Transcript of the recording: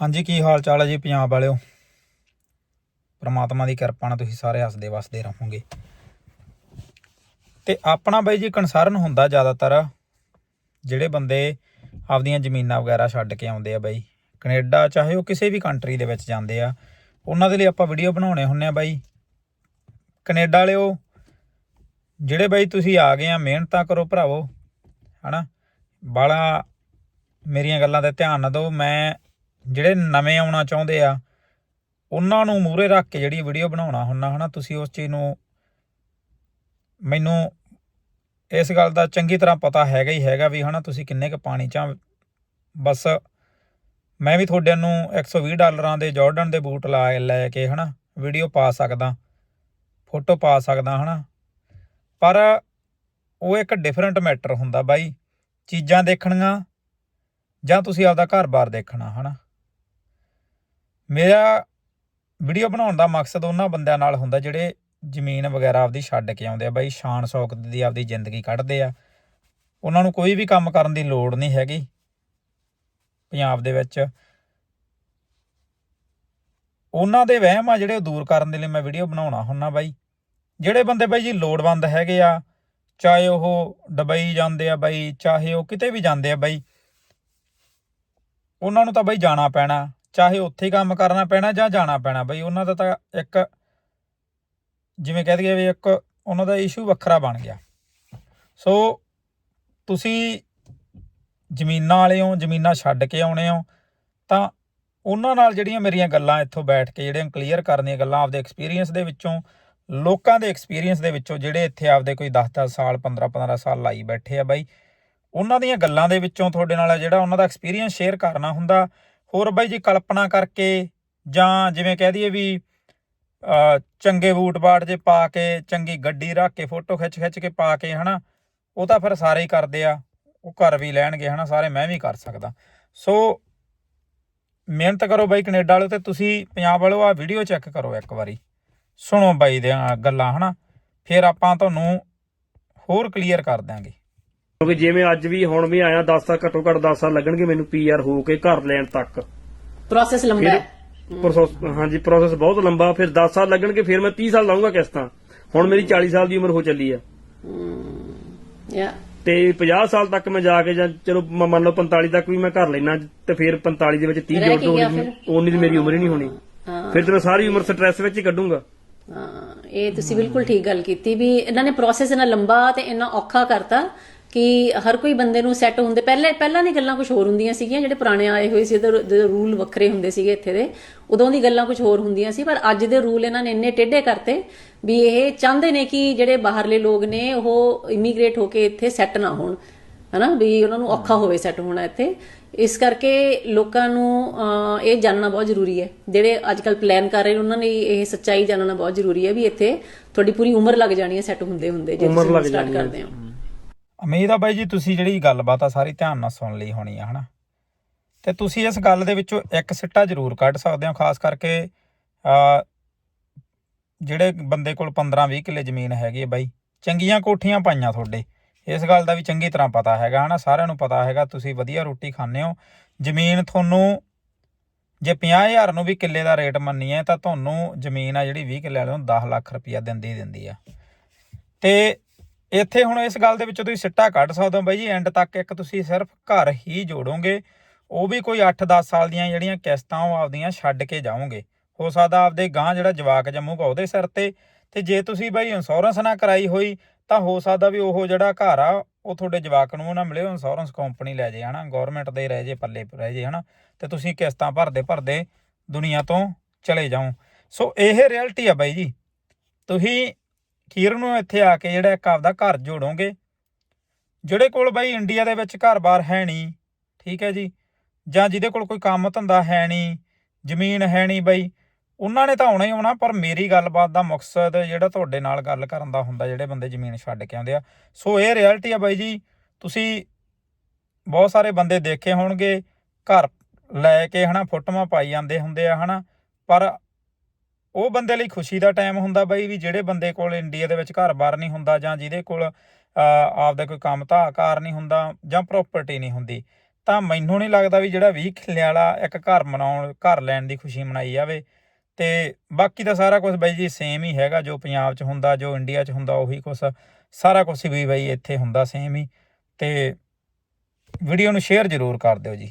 ਹਾਂਜੀ, ਕੀ ਹਾਲ ਚਾਲ ਹੈ ਜੀ ਪੰਜਾਬ ਵਾਲਿਓ? ਪ੍ਰਮਾਤਮਾ ਦੀ ਕਿਰਪਾ ਨਾਲ ਤੁਸੀਂ ਸਾਰੇ ਹੱਸਦੇ ਵਸਦੇ ਰਹੋਗੇ। ਤੇ ਆਪਣਾ ਬਾਈ ਜੀ ਕਨਸਰਨ ਹੁੰਦਾ ਜ਼ਿਆਦਾਤਰ, ਜਿਹੜੇ ਬੰਦੇ ਆਪਦੀਆਂ ਜ਼ਮੀਨਾਂ ਵਗੈਰਾ ਛੱਡ ਕੇ ਆਉਂਦੇ ਆ ਬਾਈ, ਕੈਨੇਡਾ ਚਾਹੇ ਉਹ ਕਿਸੇ ਵੀ ਕੰਟਰੀ ਦੇ ਵਿੱਚ ਜਾਂਦੇ ਆ, ਉਹਨਾਂ ਦੇ ਲਈ ਆਪਾਂ ਵੀਡੀਓ ਬਣਾਉਣੇ ਹੁੰਨੇ ਆ ਬਾਈ। ਕੈਨੇਡਾ ਵਾਲਿਓ, ਜਿਹੜੇ ਬਾਈ ਤੁਸੀਂ ਆ ਗਏ ਆ, ਮਿਹਨਤਾਂ ਕਰੋ ਭਰਾਵੋ, ਹਨਾ? ਬਾਲਾ ਮੇਰੀਆਂ ਗੱਲਾਂ ਤੇ ਧਿਆਨ ਨਾ ਦਿਓ, ਮੈਂ ਜਿਹੜੇ ਨਵੇਂ ਆਉਣਾ ਚਾਹੁੰਦੇ ਆ, ਉਹਨਾਂ ਨੂੰ ਮੂਹਰੇ ਰੱਖ ਕੇ ਜਿਹੜੀ ਵੀਡੀਓ ਬਣਾਉਣਾ ਹੁੰਨਾ ਹਨਾ, ਤੁਸੀਂ ਉਸ ਚੀਜ਼ ਨੂੰ ਮੈਨੂੰ ਇਸ ਗੱਲ ਦਾ ਚੰਗੀ ਤਰ੍ਹਾਂ ਪਤਾ ਹੈਗਾ ਹੀ ਹੈਗਾ ਵੀ ਹਨਾ, ਤੁਸੀਂ ਕਿੰਨੇ ਕ ਪਾਣੀ ਚ ਬਸ ਮੈਂ ਵੀ ਤੁਹਾਡੇ ਨੂੰ 120 ਡਾਲਰਾਂ ਦੇ ਜਾਰਡਨ ਦੇ ਬੂਟ ਲਾ ਲੈ ਕੇ ਹਨਾ ਵੀਡੀਓ ਪਾ ਸਕਦਾ ਫੋਟੋ ਪਾ ਸਕਦਾ ਹਨਾ। ਪਰ ਉਹ ਇੱਕ ਡਿਫਰੈਂਟ ਮੈਟਰ ਹੁੰਦਾ ਬਾਈ, ਚੀਜ਼ਾਂ ਦੇਖਣੀਆਂ ਜਾਂ ਤੁਸੀਂ ਆਪਦਾ ਘਰ-ਬਾਰ ਦੇਖਣਾ ਹਨਾ। ਮੇਰਾ ਵੀਡੀਓ ਬਣਾਉਣ ਦਾ ਮਕਸਦ ਉਹਨਾਂ ਬੰਦਿਆਂ ਨਾਲ ਹੁੰਦਾ ਜਿਹੜੇ ਜ਼ਮੀਨ ਵਗੈਰਾ ਆਪਦੀ ਛੱਡ ਕੇ ਆਉਂਦੇ ਆ, ਬਾਈ ਸ਼ਾਨ ਸ਼ੌਕਤ ਦੀ ਆਪਦੀ ਜ਼ਿੰਦਗੀ ਕੱਢਦੇ ਆ। ਉਹਨਾਂ ਨੂੰ ਕੋਈ ਵੀ ਕੰਮ ਕਰਨ ਦੀ ਲੋੜ ਨਹੀਂ ਹੈਗੀ, ਪੰਜਾਬ ਦੇ ਵਿੱਚ। ਉਹਨਾਂ ਦੇ ਵਹਿਮ ਆ ਜਿਹੜੇ ਉਹ ਦੂਰ ਕਰਨ ਦੇ ਲਈ ਮੈਂ ਵੀਡੀਓ ਬਣਾਉਣਾ ਹੁੰਨਾ ਬਾਈ। ਜਿਹੜੇ ਬੰਦੇ ਬਾਈ ਜੀ ਲੋੜਵੰਦ ਹੈਗੇ ਆ, ਚਾਹੇ ਉਹ ਦੁਬਈ ਜਾਂਦੇ ਆ ਬਾਈ, ਚਾਹੇ ਉਹ ਕਿਤੇ ਵੀ ਜਾਂਦੇ ਆ ਬਾਈ, ਉਹਨਾਂ ਨੂੰ ਤਾਂ ਬਾਈ ਜਾਣਾ ਪੈਣਾ। ਚਾਹੇ ਉੱਥੇ ਹੀ ਕੰਮ ਕਰਨਾ ਪੈਣਾ ਜਾਂ ਜਾਣਾ ਪੈਣਾ, ਬਈ ਉਹਨਾਂ ਦਾ ਤਾਂ ਇੱਕ ਜਿਵੇਂ ਕਹਿ ਦਈਏ ਵੀ ਇੱਕ ਉਹਨਾਂ ਦਾ ਇਸ਼ੂ ਵੱਖਰਾ ਬਣ ਗਿਆ। ਸੋ ਤੁਸੀਂ ਜ਼ਮੀਨਾਂ ਵਾਲੇ ਹੋ, ਜ਼ਮੀਨਾਂ ਛੱਡ ਕੇ ਆਉਣੇ ਹੋ, ਤਾਂ ਉਹਨਾਂ ਨਾਲ ਜਿਹੜੀਆਂ ਮੇਰੀਆਂ ਗੱਲਾਂ ਇੱਥੋਂ ਬੈਠ ਕੇ, ਜਿਹੜੀਆਂ ਕਲੀਅਰ ਕਰਨੀਆਂ ਗੱਲਾਂ ਆਪਦੇ ਐਕਸਪੀਰੀਅੰਸ ਦੇ ਵਿੱਚੋਂ, ਲੋਕਾਂ ਦੇ ਐਕਸਪੀਰੀਅੰਸ ਦੇ ਵਿੱਚੋਂ, ਜਿਹੜੇ ਇੱਥੇ ਆਪਦੇ ਕੋਈ 10-10 ਸਾਲ 15-15 ਸਾਲ ਲਾਈ ਬੈਠੇ ਆ ਬਾਈ, ਉਹਨਾਂ ਦੀਆਂ ਗੱਲਾਂ ਦੇ ਵਿੱਚੋਂ ਤੁਹਾਡੇ ਨਾਲ ਜਿਹੜਾ ਉਹਨਾਂ ਦਾ ਐਕਸਪੀਰੀਅੰਸ ਸ਼ੇਅਰ ਕਰਨਾ ਹੁੰਦਾ ਹੋਰ ਬਾਈ ਜੀ ਕਲਪਨਾ ਕਰਕੇ ਜਾਂ ਜਿਵੇਂ ਕਹਿ ਦਈਏ ਵੀ ਚੰਗੇ ਬੂਟ ਬਾਟ ਜੇ ਪਾ ਕੇ, ਚੰਗੀ ਗੱਡੀ ਰੱਖ ਕੇ, ਫੋਟੋ ਖਿੱਚ ਖਿੱਚ ਕੇ ਪਾ ਕੇ, ਹਨਾ, ਉਹ ਤਾਂ ਫਿਰ ਸਾਰੇ ਹੀ ਕਰਦੇ ਆ, ਉਹ ਘਰ ਵੀ ਲੈਣਗੇ, ਹਨਾ, ਸਾਰੇ ਮੈਂ ਵੀ ਕਰ ਸਕਦਾ। ਸੋ ਮਿਹਨਤ ਕਰੋ ਬਾਈ ਕੈਨੇਡਾ ਵਾਲਿਓ ਤੇ ਤੁਸੀਂ ਪੰਜਾਬ ਵਾਲੋ ਆ ਵੀਡੀਓ ਚੈੱਕ ਕਰੋ ਇੱਕ ਵਾਰੀ। ਸੁਣੋ ਬਾਈ ਦੀਆਂ ਗੱਲਾਂ, ਹਨਾ, ਫਿਰ ਆਪਾਂ ਤੁਹਾਨੂੰ ਹੋਰ ਕਲੀਅਰ ਕਰ ਦਾਂਗੇ ਕਿਉਂਕਿ ਜਿਵੇਂ ਅੱਜ ਵੀ ਹੁਣ ਵੀ ਆਇਆ 10 ਸਾਲ ਘੱਟੋ ਘੱਟ 10 ਸਾਲ ਲੱਗਣਗੇ ਮੈਨੂੰ ਪੀਆਰ ਹੋ ਕੇ ਘਰ ਲੈਣ ਤੱਕ। ਪ੍ਰੋਸੈਸ ਲੰਬਾ ਹੈ। ਪ੍ਰੋਸੈਸ ਹਾਂਜੀ ਪ੍ਰੋਸੈਸ ਬਹੁਤ ਲੰਬਾ ਫਿਰ 10 ਸਾਲ ਲੱਗਣਗੇ ਫਿਰ ਮੈਂ 30 ਸਾਲ ਲਾਉਂਗਾ ਕਿਸ਼ਤਾਂ। ਹੁਣ ਮੇਰੀ 40 ਸਾਲ ਦੀ ਉਮਰ ਹੋ ਚੱਲੀ ਆ। ਯਾ। ਤੇ 50 ਸਾਲ ਤੱਕ ਮੈਂ ਜਾ ਕੇ ਜਾਂ ਚਲੋ ਮੰਨ ਲਓ 45 ਤੱਕ ਵੀ ਮੈਂ ਘਰ ਲੈਣਾ ਤੇ ਫਿਰ 45 ਦੇ ਵਿੱਚ 30 ਰਹਿ ਜੋੜ ਦੋ? ਉਨੀ ਦੀ ਮੇਰੀ ਉਮਰ ਹੀ ਨਹੀਂ ਹੋਣੀ। ਫਿਰ ਤੇ ਮੈਂ ਸਾਰੀ ਉਮਰ ਸਟ੍ਰੈਸ ਵਿੱਚ ਹੀ ਕੱਢੂੰਗਾ। ਹਾਂ, ਇਹ ਤੁਸੀਂ ਬਿਲਕੁਲ ਠੀਕ ਗੱਲ ਕੀਤੀ ਵੀ ਇਹਨਾਂ ਨੇ ਪ੍ਰੋਸੈਸ ਇਹਨਾਂ ਲੰਬਾ ਤੇ ਇੰਨਾ ਔਖਾ ਕਰਤਾ ਕਿ ਹਰ ਕੋਈ ਬੰਦੇ ਨੂੰ ਸੈੱਟ ਹੁੰਦੇ ਪਹਿਲੇ ਪਹਿਲਾਂ ਦੀ ਗੱਲਾਂ ਕੁਝ ਹੋਰ ਹੁੰਦੀਆਂ ਸੀਗੀਆਂ ਜਿਹੜੇ ਪੁਰਾਣੇ ਆਏ ਹੋਏ ਸੀ ਤੇ ਰੂਲ ਵੱਖਰੇ ਹੁੰਦੇ ਸੀਗੇ ਇੱਥੇ ਦੇ ਉਦੋਂ ਦੀ ਗੱਲਾਂ ਕੁਝ ਹੋਰ ਹੁੰਦੀਆਂ ਸੀ ਪਰ ਅੱਜ ਦੇ ਰੂਲ ਇਹਨਾਂ ਨੇ ਇੰਨੇ ਟੇਢੇ ਕਰਤੇ ਵੀ ਇਹ ਚਾਹੁੰਦੇ ਨੇ ਕਿ ਜਿਹੜੇ ਬਾਹਰਲੇ ਲੋਕ ਨੇ ਉਹ ਇਮੀਗ੍ਰੇਟ ਹੋ ਕੇ ਇੱਥੇ ਸੈੱਟ ਨਾ ਹੋਣ ਹਨਾ? ਵੀ ਉਹਨਾਂ ਨੂੰ ਔਖਾ ਹੋਵੇ ਸੈੱਟ ਹੋਣਾ ਇੱਥੇ। ਇਸ ਕਰਕੇ ਲੋਕਾਂ ਨੂੰ ਇਹ ਜਾਣਨਾ ਬਹੁਤ ਜ਼ਰੂਰੀ ਹੈ। ਜਿਹੜੇ ਅੱਜ ਕੱਲ ਪਲਾਨ ਕਰ ਰਹੇ ਉਹਨਾਂ ਨੇ ਇਹ ਸੱਚਾਈ ਜਾਣਨਾ ਬਹੁਤ ਜ਼ਰੂਰੀ ਹੈ ਵੀ ਇੱਥੇ ਤੁਹਾਡੀ ਪੂਰੀ ਉਮਰ ਲੱਗ ਜਾਣੀ ਹੈ ਸੈੱਟ ਹੁੰਦੇ ਹੁੰਦੇ ਜੇ ਤੁਸੀਂ ਸਟਾਰਟ। ਕਰਦੇ ਹੋ। ਉਮੀਦ ਆ ਬਾਈ ਜੀ ਤੁਸੀਂ ਜਿਹੜੀ ਗੱਲਬਾਤ ਆ ਸਾਰੀ ਧਿਆਨ ਨਾਲ ਸੁਣ ਲਈ ਹੋਣੀ ਆ, ਹਨਾ? ਤੇ ਤੁਸੀਂ ਇਸ ਗੱਲ ਦੇ ਵਿੱਚੋਂ ਇੱਕ ਸਿੱਟਾ ਜ਼ਰੂਰ ਕੱਢ ਸਕਦੇ ਹੋ, ਖਾਸ ਕਰਕੇ ਜਿਹੜੇ ਬੰਦੇ ਕੋਲ 15-20 ਕਿੱਲੇ ਜ਼ਮੀਨ ਹੈਗੀ ਹੈ ਬਾਈ, ਚੰਗੀਆਂ ਕੋਠੀਆਂ ਪਾਈਆਂ ਤੁਹਾਡੇ। ਇਸ ਗੱਲ ਦਾ ਵੀ ਚੰਗੀ ਤਰ੍ਹਾਂ ਪਤਾ ਹੈਗਾ, ਹਨਾ? ਸਾਰਿਆਂ ਨੂੰ ਪਤਾ ਹੈਗਾ, ਤੁਸੀਂ ਵਧੀਆ ਰੋਟੀ ਖਾਂਦੇ ਹੋ। ਜ਼ਮੀਨ ਤੁਹਾਨੂੰ, ਜੇ 50000 ਨੂੰ ਵੀ ਕਿੱਲੇ ਦਾ ਰੇਟ ਮੰਨੀਏ ਤਾਂ ਤੁਹਾਨੂੰ ਜ਼ਮੀਨ ਆ ਜਿਹੜੀ 20 ਕਿੱਲੇ ਵਾਲੇ ਨੂੰ 10 ਲੱਖ ਰੁਪਈਆ ਦਿੰਦੀ ਦਿੰਦੀ ਆ। ਤੇ ਇੱਥੇ ਹੁਣ ਇਸ ਗੱਲ ਦੇ ਵਿੱਚ ਤੁਸੀਂ ਸਿੱਟਾ ਕੱਢ ਸਕਦੇ ਹੋ ਬਾਈ ਜੀ ਐਂਡ ਤੱਕ ਇੱਕ ਤੁਸੀਂ ਸਿਰਫ ਘਰ ਹੀ ਜੋੜੋਗੇ। ਉਹ ਵੀ ਕੋਈ 8-10 ਸਾਲ ਦੀਆਂ ਜਿਹੜੀਆਂ ਕਿਸ਼ਤਾਂ ਉਹ ਆਪਦੀਆਂ ਛੱਡ ਕੇ ਜਾਓਗੇ। ਹੋ ਸਕਦਾ ਆਪਦੇ ਗਾਂ ਜਿਹੜਾ ਜਵਾਕ ਜੰਮੂਗਾ ਉਹਦੇ ਸਿਰ ਤੇ। ਤੇ ਜੇ ਤੁਸੀਂ ਬਾਈ ਇੰਸ਼ੋਰੈਂਸ ਨਾ ਕਰਾਈ ਹੋਈ, ਤਾਂ ਹੋ ਸਕਦਾ ਵੀ ਉਹ ਜਿਹੜਾ ਘਰ ਆ, ਉਹ ਤੁਹਾਡੇ ਜਵਾਕ ਨੂੰ ਨਾ ਮਿਲੇ ਇੰਸ਼ੋਰੈਂਸ ਕੰਪਨੀ ਲੈ ਜੇ, ਹਨਾ? ਗਵਰਨਮੈਂਟ ਦੇ ਰਹਿ ਜੇ, ਪੱਲੇ ਰਹਿ ਜੇ, ਹਨਾ? ਤੇ ਤੁਸੀਂ ਕਿਸ਼ਤਾਂ ਭਰਦੇ ਭਰਦੇ ਦੁਨੀਆ ਤੋਂ ਚਲੇ ਜਾਓ। ਸੋ ਇਹ ਰਿਐਲਿਟੀ ਆ ਬਾਈ ਜੀ। ਤੁਸੀਂ ਖੀਰ ਨੂੰ ਇੱਥੇ ਆ ਕੇ ਜਿਹੜਾ ਇੱਕ ਆਪਦਾ ਘਰ ਜੋੜੋਗੇ। ਜਿਹੜੇ ਕੋਲ ਬਈ ਇੰਡੀਆ ਦੇ ਵਿੱਚ ਘਰ-ਬਾਰ ਹੈ ਨਹੀਂ, ਠੀਕ ਹੈ ਜੀ, ਜਾਂ ਜਿਹਦੇ ਕੋਲ ਕੋਈ ਕੰਮ ਧੰਦਾ ਹੈ ਨਹੀਂ, ਜ਼ਮੀਨ ਹੈ ਨਹੀਂ ਬਈ, ਉਹਨਾਂ ਨੇ ਤਾਂ ਆਉਣਾ ਹੀ ਆਉਣਾ, ਪਰ ਮੇਰੀ ਗੱਲਬਾਤ ਦਾ ਮਕਸਦ ਜਿਹੜਾ ਤੁਹਾਡੇ ਨਾਲ ਗੱਲ ਕਰਨ ਦਾ ਹੁੰਦਾ, ਜਿਹੜੇ ਬੰਦੇ ਜ਼ਮੀਨ ਛੱਡ ਕੇ ਆਉਂਦੇ ਆ। ਸੋ ਇਹ ਰਿਐਲਿਟੀ ਆ ਬਾਈ ਜੀ, ਤੁਸੀਂ ਬਹੁਤ ਸਾਰੇ ਬੰਦੇ ਦੇਖੇ ਹੋਣਗੇ, ਘਰ ਲੈ ਕੇ ਹਨਾ, ਫੋਟੋਆਂ ਪਾਈ ਜਾਂਦੇ ਹੁੰਦੇ ਆ ਹਨਾ, ਪਰ ਉਹ ਬੰਦੇ ਲਈ ਖੁਸ਼ੀ ਦਾ ਟਾਈਮ ਹੁੰਦਾ ਬਾਈ ਵੀ ਜਿਹੜੇ ਬੰਦੇ ਕੋਲ ਇੰਡੀਆ ਦੇ ਵਿੱਚ ਘਰ-ਬਾਰ ਨਹੀਂ ਹੁੰਦਾ ਜਾਂ ਜਿਹਦੇ ਕੋਲ ਆਪਦਾ ਕੋਈ ਕੰਮ ਧਾਕਾਰ ਨਹੀਂ ਹੁੰਦਾ ਜਾਂ ਪ੍ਰਾਪਰਟੀ ਨਹੀਂ ਹੁੰਦੀ, ਤਾਂ ਮੈਨੂੰ ਨਹੀਂ ਲੱਗਦਾ ਵੀ ਜਿਹੜਾ 20 ਕਿੱਲੇ ਵਾਲਾ ਇੱਕ ਘਰ ਮਨਾਉਣ, ਘਰ ਲੈਣ ਦੀ ਖੁਸ਼ੀ ਮਨਾਈ ਜਾਵੇ। ਤੇ ਬਾਕੀ ਤਾਂ ਸਾਰਾ ਕੁਝ ਬਾਈ ਜੀ ਸੇਮ ਹੀ ਹੈਗਾ, ਜੋ ਪੰਜਾਬ 'ਚ ਹੁੰਦਾ, ਜੋ ਇੰਡੀਆ 'ਚ ਹੁੰਦਾ ਉਹੀ ਕੁਝ ਸਾਰਾ ਕੁਝ ਵੀ ਬਾਈ ਇੱਥੇ ਹੁੰਦਾ ਸੇਮ ਹੀ। ਤੇ ਵੀਡੀਓ ਨੂੰ ਸ਼ੇਅਰ ਜ਼ਰੂਰ ਕਰ ਦਿਓ ਜੀ।